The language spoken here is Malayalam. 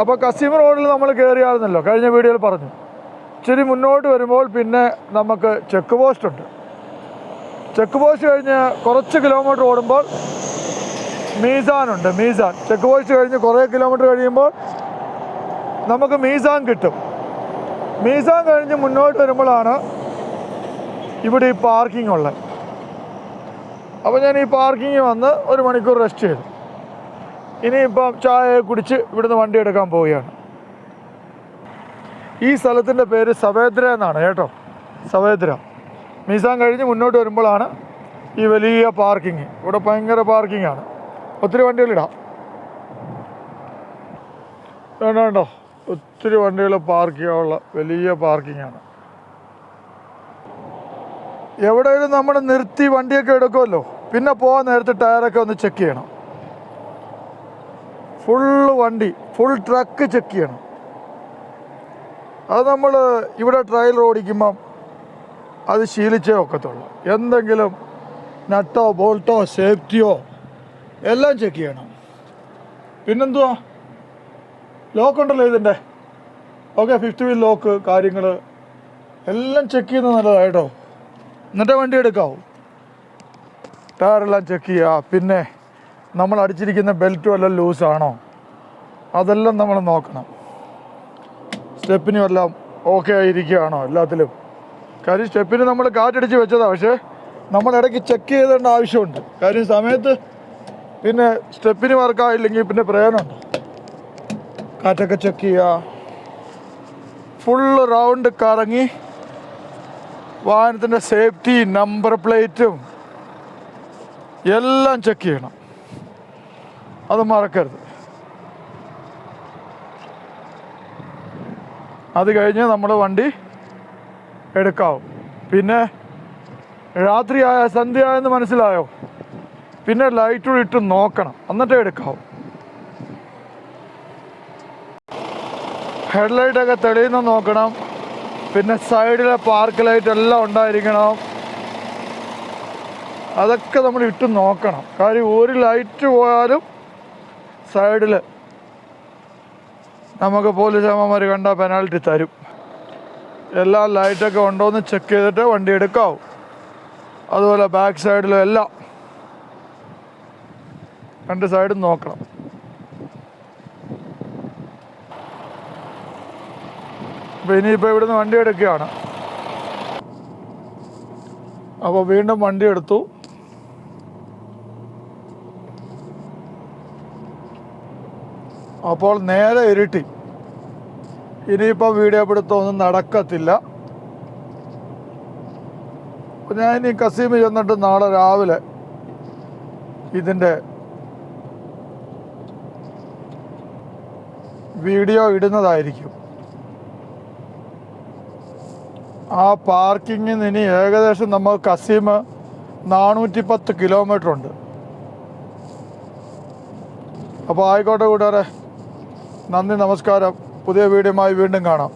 അപ്പോൾ കസ്റ്റമർ റോഡിൽ നമ്മൾ കയറിയായിരുന്നല്ലോ കഴിഞ്ഞ വീഡിയോയിൽ പറഞ്ഞു. ഇച്ചിരി മുന്നോട്ട് വരുമ്പോൾ പിന്നെ നമുക്ക് ചെക്ക് പോസ്റ്റ് ഉണ്ട്. ചെക്ക് പോസ്റ്റ് കഴിഞ്ഞ് കുറച്ച് കിലോമീറ്റർ ഓടുമ്പോൾ മീസാനുണ്ട് മീസാൻ. ചെക്ക് പോസ്റ്റ് കഴിഞ്ഞ് കുറേ കിലോമീറ്റർ കഴിയുമ്പോൾ നമുക്ക് മീസാൻ കിട്ടും. മീസാൻ കഴിഞ്ഞ് മുന്നോട്ട് വരുമ്പോഴാണ് ഇവിടെ ഈ പാർക്കിംഗ് ഉള്ളത്. അപ്പോൾ ഞാൻ ഈ പാർക്കിംഗ് വന്ന് ഒരു മണിക്കൂർ റെസ്റ്റ് ചെയ്തു. ഇനിയിപ്പം ചായ കുടിച്ച് ഇവിടുന്ന് വണ്ടി എടുക്കാൻ പോവുകയാണ്. ഈ സ്ഥലത്തിന്റെ പേര് സവേദ്ര എന്നാണ് കേട്ടോ. സവേദ്ര. മീസാൻ കഴിഞ്ഞ് മുന്നോട്ട് വരുമ്പോഴാണ് ഈ വലിയ പാർക്കിങ് ഇവിടെ ഭയങ്കര പാർക്കിംഗ് ആണ്. ഒത്തിരി വണ്ടികളിടാം വേണ്ട വേണ്ടോ. ഒത്തിരി വണ്ടികൾ പാർക്ക് ചെയ്യാനുള്ള വലിയ പാർക്കിംഗ് ആണ്. എവിടെയെങ്കിലും നമ്മൾ നിർത്തി വണ്ടിയൊക്കെ എടുക്കുമല്ലോ. പിന്നെ പോകാൻ നേരത്തെ ടയറൊക്കെ ഒന്ന് ചെക്ക് ചെയ്യണം. ഫുള്ള് വണ്ടി ഫുൾ ട്രക്ക് ചെക്ക് ചെയ്യണം. അത് നമ്മൾ ഇവിടെ ട്രയൽ ഓടിക്കുമ്പം അത് ശീലിച്ചേ ഒക്കത്തുള്ളൂ. എന്തെങ്കിലും നട്ടോ ബോൾട്ടോ സേഫ്റ്റിയോ എല്ലാം ചെക്ക് ചെയ്യണം. പിന്നെന്തുവാ? ലോക്ക് ഉണ്ടല്ലോ ഇതിന്റെ. ഓക്കെ ഫിഫ്റ്റ് വീൽ ലോക്ക് കാര്യങ്ങൾ. എല്ലാം ചെക്ക് ചെയ്യുന്നത് നല്ലതാണ് കേട്ടോ. എന്നിട്ടേ വണ്ടി എടുക്കാവൂ. ടയറെല്ലാം ചെക്ക് ചെയ്യുക പിന്നെ നമ്മൾ അടിച്ചിരിക്കുന്ന ബെൽറ്റും എല്ലാം ലൂസാണോ അതെല്ലാം നമ്മൾ നോക്കണം. സ്റ്റെപ്പിനും എല്ലാം ഓക്കെ ആയിരിക്കുകയാണോ എല്ലാത്തിലും? കാര്യം സ്റ്റെപ്പിന് നമ്മൾ കാറ്റടിച്ച് വെച്ചതാണ് പക്ഷേ നമ്മൾ ഇടയ്ക്ക് ചെക്ക് ചെയ്തേണ്ട ആവശ്യമുണ്ട്. കാര്യം സമയത്ത് പിന്നെ സ്റ്റെപ്പിന് വർക്കായില്ലെങ്കിൽ പിന്നെ പ്രയോജനമുണ്ട്? കാറ്റൊക്കെ ചെക്ക് ചെയ്യുക. ഫുള്ള് റൗണ്ട് കറങ്ങി വാഹനത്തിന്റെ സേഫ്റ്റി നമ്പർ പ്ലേറ്റും എല്ലാം ചെക്ക് ചെയ്യണം. അത് മറക്കരുത്. അത് കഴിഞ്ഞ് നമ്മൾ വണ്ടി എടുക്കാവും. പിന്നെ രാത്രിയായ സന്ധ്യയായെന്ന് മനസ്സിലായോ? പിന്നെ ലൈറ്റ് ഇട്ട് നോക്കണം. എന്നിട്ടേ എടുക്കാവും. ഹെഡ്ലൈറ്റൊക്കെ തെളിയുന്ന നോക്കണം. പിന്നെ സൈഡിലെ പാർക്ക് ലൈറ്റ് എല്ലാം ഉണ്ടായിരിക്കണം. അതൊക്കെ നമ്മൾ ഇട്ട് നോക്കണം. കാര്യം ഒരു ലൈറ്റ് പോയാലും സൈഡിൽ നമുക്ക് പോലീസ് അമ്മമാർ കണ്ട പെനാൽറ്റി തരും. എല്ലാ ലൈറ്റൊക്കെ ഉണ്ടോ എന്ന് ചെക്ക് ചെയ്തിട്ട് വണ്ടി എടുക്കാവും. അതുപോലെ ബാക്ക് സൈഡിലും എല്ലാം രണ്ട് സൈഡും നോക്കണം. അപ്പോൾ ഇനിയിപ്പോൾ ഇവിടുന്ന് വണ്ടി എടുക്കുകയാണ്. അപ്പോൾ വീണ്ടും വണ്ടി എടുത്തു. അപ്പോൾ നേരെ ഇരുട്ടി. ഇനിയിപ്പോൾ വീഡിയോ പിടുത്തമൊന്നും നടക്കത്തില്ല. ഞാൻ ഇനി കസീമ് ചെന്നിട്ട് നാളെ രാവിലെ ഇതിന്റെ വീഡിയോ ഇടുന്നതായിരിക്കും. ആ പാർക്കിങ്ങിൽ നിന്ന് ഇനി ഏകദേശം നമ്മൾ കസീമ് നാനൂറ്റി പത്ത് കിലോമീറ്റർ ഉണ്ട്. അപ്പോൾ ആയിക്കോട്ടെ കൂട്ടുകാരെ. നന്ദി നമസ്കാരം. പുതിയ വീഡിയോയുമായി വീണ്ടും കാണാം.